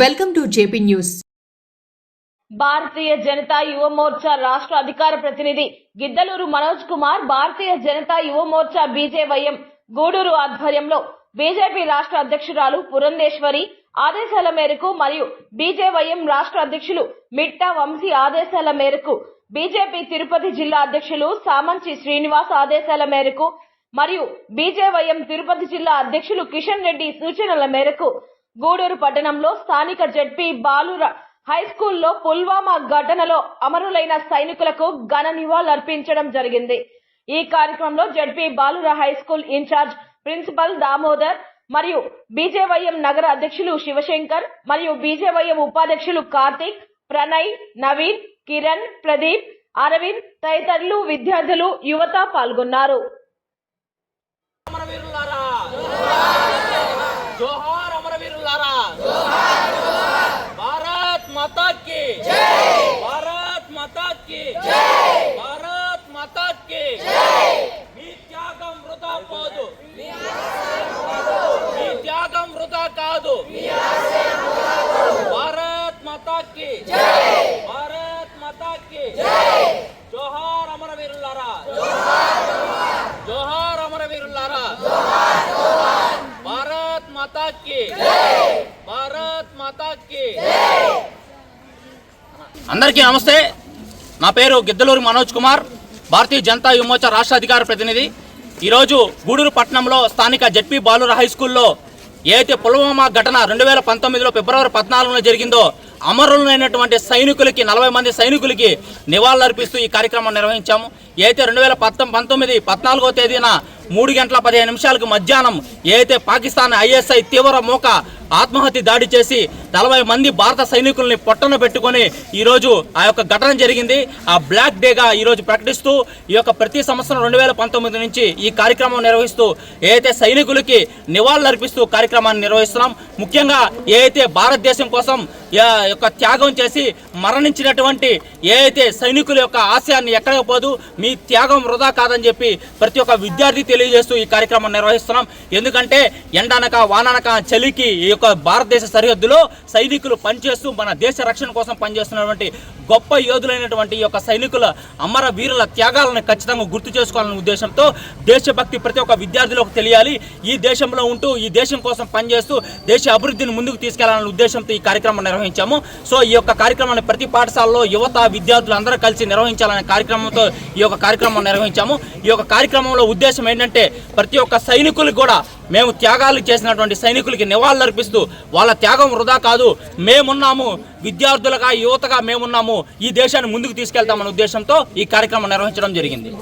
Welcome to JP news. Bharatiya Janata Yuva Morcha రాష్ట్ర అధికార ప్రతినిధి గిద్దలూరు మనోజ్ కుమార్ భారతీయ జనతా యువ మోర్చా బీజేవైఎం గూడూరు ఆధ్వర్యంలో బీజేపీ రాష్ట్ర అధ్యక్షురాలు పురంధేశ్వరి ఆదేశాల మేరకు మరియు బీజేవైఎం రాష్ట్ర అధ్యక్షులు మిట్టా వంశీ ఆదేశాల మేరకు బీజేపీ తిరుపతి జిల్లా అధ్యక్షులు సామంచి శ్రీనివాస్ ఆదేశాల మేరకు మరియు బీజేవైఎం తిరుపతి జిల్లా అధ్యక్షులు కిషన్ రెడ్డి సూచనల మేరకు గూడూరు పట్టణంలో స్థానిక జడ్పీ బాలు హై స్కూల్లో పుల్వామా ఘటనలో అమరులైన సైనికులకు ఘన నివాళులర్పించడం జరిగింది. ఈ కార్యక్రమంలో జడ్పీ బాలుర high school in charge principal Damodar మరియు బీజేవైఎం నగర అధ్యక్షులు శివశంకర్ మరియు బీజేవైఎం ఉపాధ్యక్షులు కార్తీక్ ప్రణయ్ నవీన్ కిరణ్ ప్రదీప్ అరవింద్ తదితరులు విద్యార్థులు యువత పాల్గొన్నారు. భారత్ మాతా కి భారత్ మాతా కి భారత్ మాతా కి మీ త్యాగం వృధా పోదు మీ త్యాగం వృధా కాదు భారత్ మాతా కి భారత్ మాతా కి జోహార్ అమరవీరులారా జోహార్ అమరవీరులారా భారత్ మాతా కి భారత్ మాతా కి అందరికీ నమస్తే. నా పేరు గిద్దలూరు మనోజ్ కుమార్ భారతీయ జనతా యువమోర్చా రాష్ట్ర అధికార ప్రతినిధి. ఈరోజు గూడూరు పట్టణంలో స్థానిక జడ్పీ బాలుర హై స్కూల్లో ఏదైతే పుల్వామా ఘటన రెండు వేల పంతొమ్మిదిలో ఫిబ్రవరి పద్నాలుగులో జరిగిందో అమరులైనటువంటి సైనికులకి నలభై మంది సైనికులకి నివాళులర్పిస్తూ ఈ కార్యక్రమం నిర్వహించాము. ఏదైతే రెండు వేల పంతొమ్మిది పంతొమ్మిది పద్నాలుగో తేదీన మూడు గంటల పదిహేను నిమిషాలకు మధ్యాహ్నం ఏదైతే పాకిస్తాన్ ఐఎస్ఐ తీవ్ర మూక ఆత్మహత్య దాడి చేసి నలభై మంది భారత సైనికుల్ని పొట్టన పెట్టుకొని ఈరోజు ఆ యొక్క ఘటన జరిగింది. ఆ బ్లాక్ డేగా ఈరోజు ప్రకటిస్తూ ఈ యొక్క ప్రతి సంవత్సరం రెండు వేల పంతొమ్మిది నుంచి ఈ కార్యక్రమం నిర్వహిస్తూ ఏదైతే సైనికులకి నివాళులర్పిస్తూ కార్యక్రమాన్ని నిర్వహిస్తున్నాం ముఖ్యంగా ఏదైతే భారతదేశం కోసం యొక్క త్యాగం చేసి మరణించినటువంటి ఏదైతే సైనికుల యొక్క ఆశయాన్ని ఎక్కడికి పోదు మీ త్యాగం వృధా కాదని చెప్పి ప్రతి ఒక్క విద్యార్థి తెలియజేస్తూ ఈ కార్యక్రమం నిర్వహిస్తున్నాం. ఎందుకంటే ఎండనక వాననక చలికి ఈ యొక్క భారతదేశ సరిహద్దులో సైనికులు పనిచేస్తూ మన దేశ రక్షణ కోసం పనిచేస్తున్నటువంటి గొప్ప యోధులైనటువంటి ఈ యొక్క సైనికుల అమర వీరుల త్యాగాలను ఖచ్చితంగా గుర్తు చేసుకోవాలనే ఉద్దేశంతో దేశభక్తి ప్రతి ఒక్క విద్యార్థులకు తెలియాలి. ఈ దేశంలో ఉంటూ ఈ దేశం కోసం పనిచేస్తూ దేశ అభివృద్ధిని ముందుకు తీసుకెళ్ళాలనే ఉద్దేశంతో ఈ కార్యక్రమం నిర్వహించాము. సో ఈ యొక్క కార్యక్రమాన్ని ప్రతి పాఠశాలలో యువత విద్యార్థులు అందరూ కలిసి నిర్వహించాలనే కార్యక్రమంతో ఈ యొక్క కార్యక్రమం నిర్వహించాము. ఈ యొక్క కార్యక్రమంలో ఉద్దేశం ఏంటంటే ప్రతి ఒక్క సైనికులు కూడా మేము త్యాగాలు చేసినటువంటి సైనికులకి నివాళులర్పిస్తూ వాళ్ళ త్యాగం వృధా కాదు. మేమున్నాము. విద్యార్థులుగా యువతగా మేమున్నాము. ఈ దేశాన్ని ముందుకు తీసుకెళ్తామనే ఉద్దేశంతో ఈ కార్యక్రమం నిర్వహించడం జరిగింది.